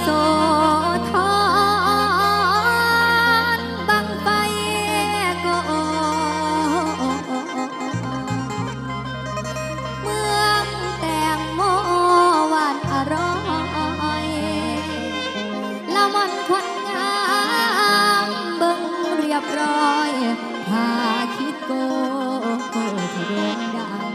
โสธรบังไปกเมืองแตงโมวานอร่อยละมันคนงามเบิ่เรียบร้อยพาคิดโกโกทะดวงดัง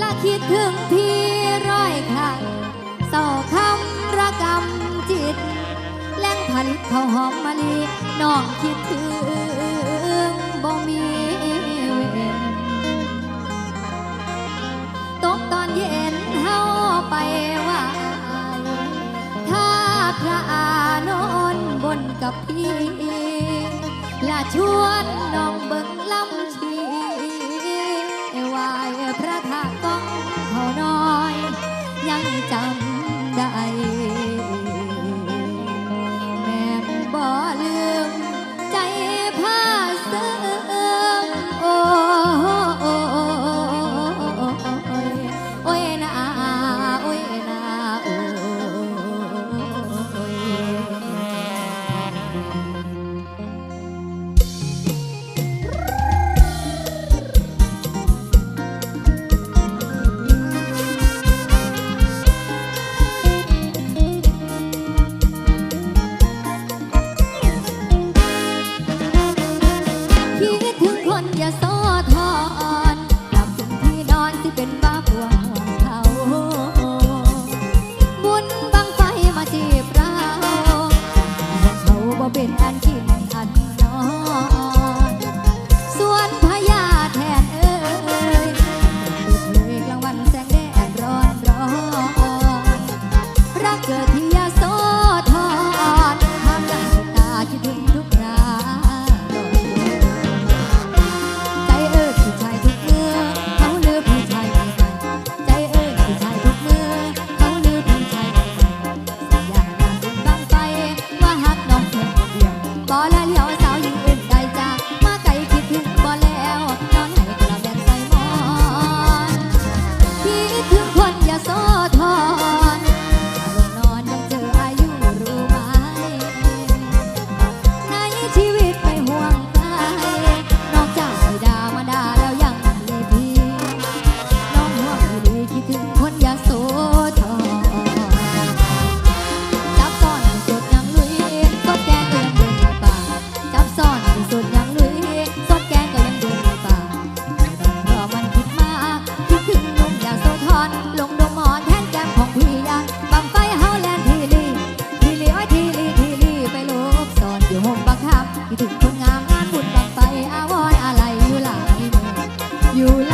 ละคิดถึงที่ ข้าหอมมะลิน้องคิดถึงบ่มีเวรตกตอนเย็นเฮาไปว่าถ้าพระอานนท์บนกับพี่ละชวนน้องเบิ่งลำชีวายพระธาตุกองเขาน้อย ยังจำได้ you.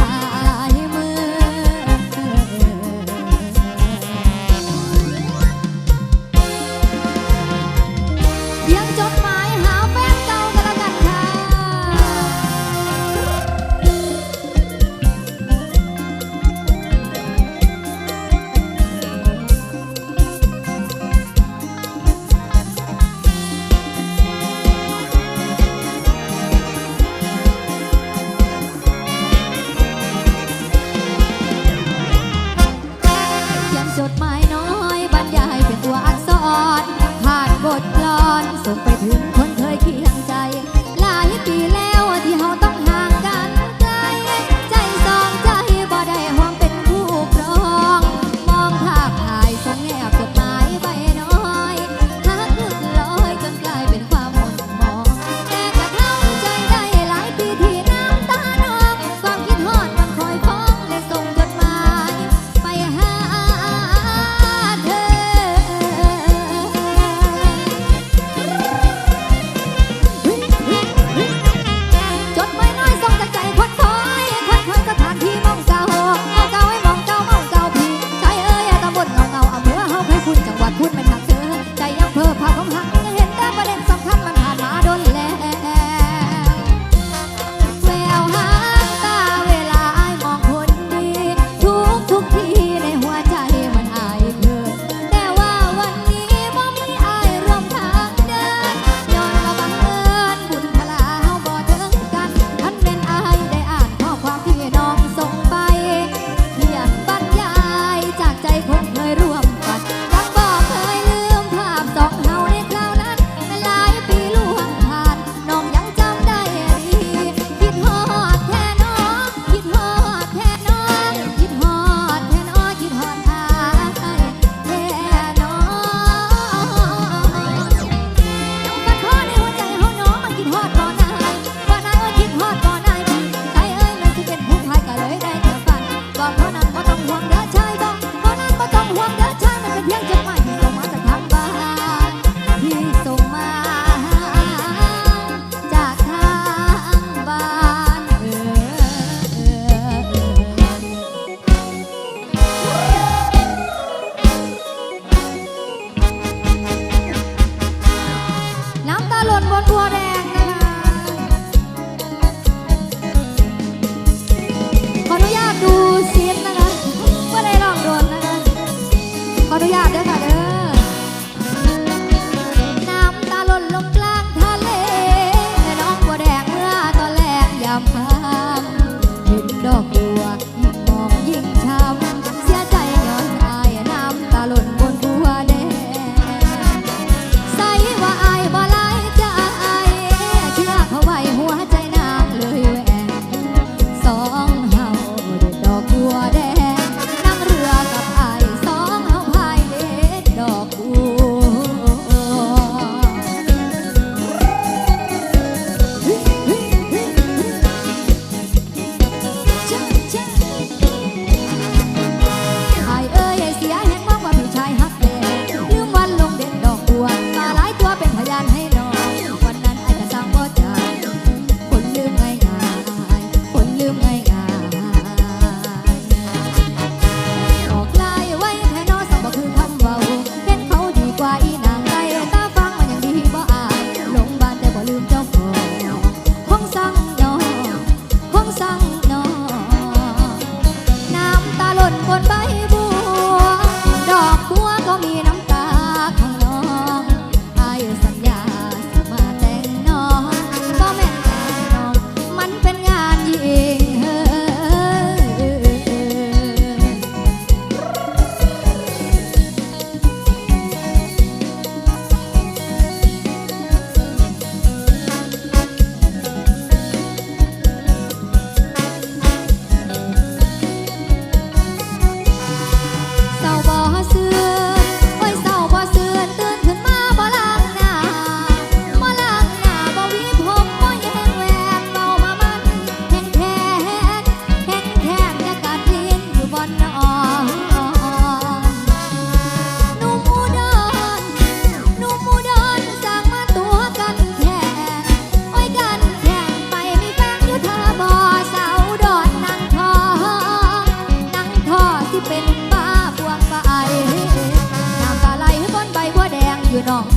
Dulu.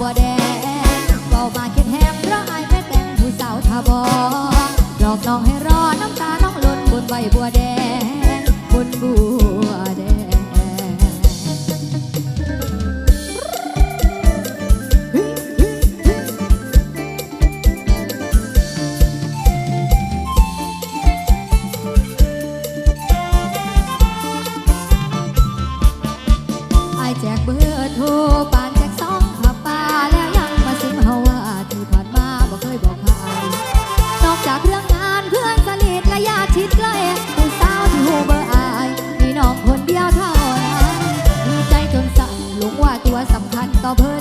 บ่แดงเบามาเข็ดแฮมเพราะอายแม่แต่งผู้สาวทาบอหลอกน้องให้รอน้ำตาน้องล้นบนใบบัวแดงานต่เพิ่น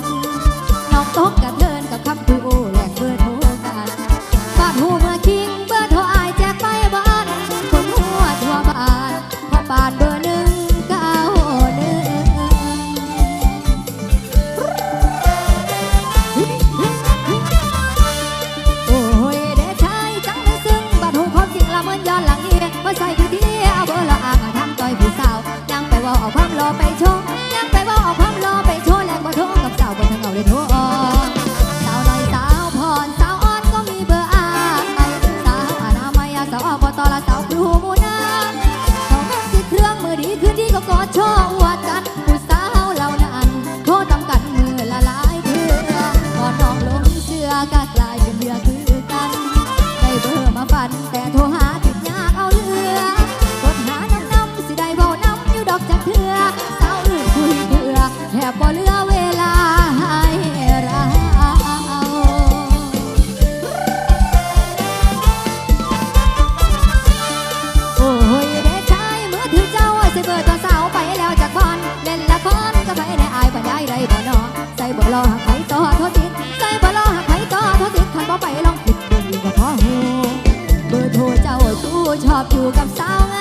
ใจบ่รอหักไผต่อโทอจิตใจบ่รอหักไผต่อโทอจิตคันบ่ไปลองคิดดูก็พอหูเบอร์โทรเจ้าสู้ชอบอยู่กับสาวง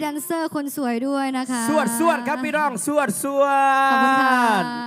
แดนเซอร์คนสวยด้วยนะคะ สวดสวดครับพี่น้องสวดสวดขอบคุณค่ะ